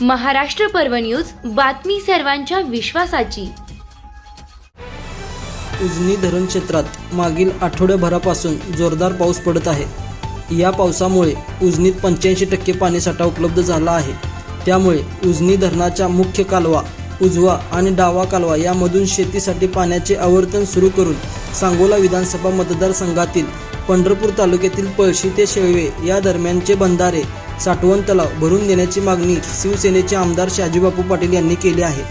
महाराष्ट्र पर्व न्यूज बातमी सर्वांच्या विश्वासाची. उजनी धरण क्षेत्रात मागील आठवड्याभरापासून जोरदार पाऊस पडत आहे. या पावसामुळे उजनीत पंच्याऐंशी टक्के पाणीसाठा उपलब्ध झाला आहे. त्यामुळे उजनी धरणाच्या मुख्य कालवा उजवा आणि डावा कालवा यामधून शेतीसाठी पाण्याचे आवर्तन सुरू करून सांगोला विधानसभा मतदारसंघातील पंढरपूर तालुक्यातील पळशी ते शेळवे या दरम्यानचे बंधारे साठवण तलाव भरून देण्याची मागणी शिवसेनेचे आमदार शाजीबापू पाटील यांनी केली आहे.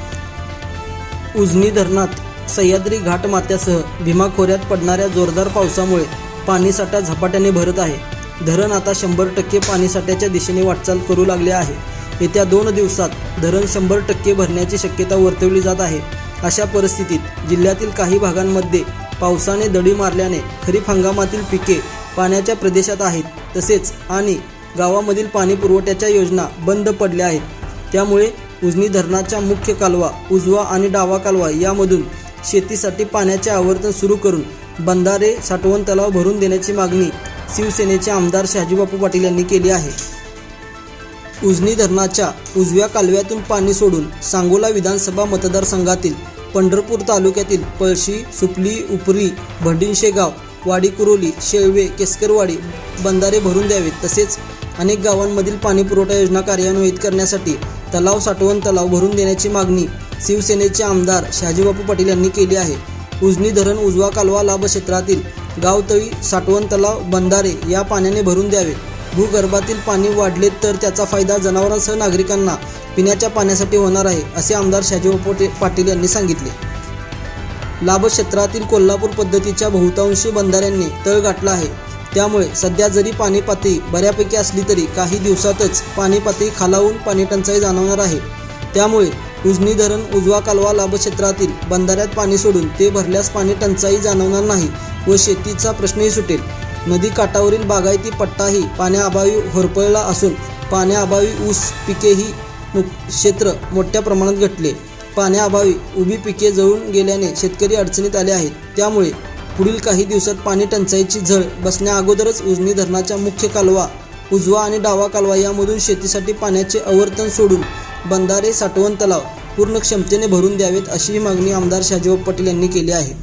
उजनी धरणात सह्याद्री घाट मात्यासह भीमा खोऱ्यात पडणाऱ्या जोरदार पावसामुळे पाणीसाठा झपाट्याने भरत आहे. धरण आता शंभर टक्के पाणीसाठ्याच्या दिशेने वाटचाल करू लागले आहे. येत्या दोन दिवसात धरण शंभर टक्के भरण्याची शक्यता वर्तवली जात आहे. अशा परिस्थितीत जिल्ह्यातील काही भागांमध्ये पावसाने दडी मारल्याने खरीप हंगामातील पिके पाण्याच्या प्रदेशात आहेत. तसेच आणि गावामधील पाणी पुरवठ्याच्या योजना बंद पडल्या आहेत. त्यामुळे उजनी धरणाच्या मुख्य कालवा उजवा आणि डावा कालवा यामधून शेतीसाठी पाण्याचे आवर्तन सुरू करून बंधारे साठवण तलाव भरून देण्याची मागणी शिवसेनेचे आमदार शहाजीबापू पाटील यांनी केली आहे. उजनी धरणाच्या उजव्या कालव्यातून पाणी सोडून सांगोला विधानसभा मतदारसंघातील पंढरपूर तालुक्यातील पळशी सुपली उपरी भंडिनशेगाव वाडी कुरोली शेळवे केसकरवाडी बंधारे भरून द्यावेत. तसेच अनेक गावांमधील पाणी पुरवठा योजना कार्यान्वित करण्यासाठी तलाव साठवण तलाव भरून देण्याची मागणी शिवसेनेचे आमदार शहाजीबापू पाटील यांनी केली आहे. उजनी धरण उजवा कालवा लाभ क्षेत्रातील गावतळी साठवण तलाव बंधारे या पाण्याने भरून द्यावे भूगर्भातील पाणी वाढले तर त्याचा फायदा जनावरांसह नागरिकांना पिण्याच्या पाण्यासाठी होणार आहे असे आमदार शहाजीबापू पाटील यांनी सांगितले. लाभक्षेत्रातील कोल्हापूर पद्धतीच्या बहुतांशी बंधाऱ्यांनी तळ गाठला आहे. त्यामुळे सध्या जरी पाणी पातळी बऱ्यापैकी असली तरी काही दिवसातच पाणी पातळी खालावून पाणी टंचाई जाणवणार आहे. त्यामुळे उजनी धरण उजवा कालवा लाभ क्षेत्रातील बंधाऱ्यात पाणी सोडून ते भरल्यास पाणी टंचाई जाणवणार नाही व शेतीचा प्रश्नही सुटेल. नदी काठावरील बागायती पट्टाही पाण्याअभावी होरपळला असून पाण्याअभावी ऊस पिकेही क्षेत्र मोठ्या प्रमाणात घटले. पाण्याअभावी उभी पिके जळून गेल्याने शेतकरी अडचणीत आले आहेत. त्यामुळे पुढील काही दिवसात पाणी टंचाईची झळ बसण्या अगोदरच उजनी धरणाच्या मुख्य कालवा उजवा आणि डावा कालवा यामधून शेतीसाठी पाण्याचे आवर्तन सोडून बंधारे साठवण तलाव पूर्ण क्षमतेने भरून द्यावेत अशी मागणी आमदार शहाजीबाब पाटील यांनी केली आहे.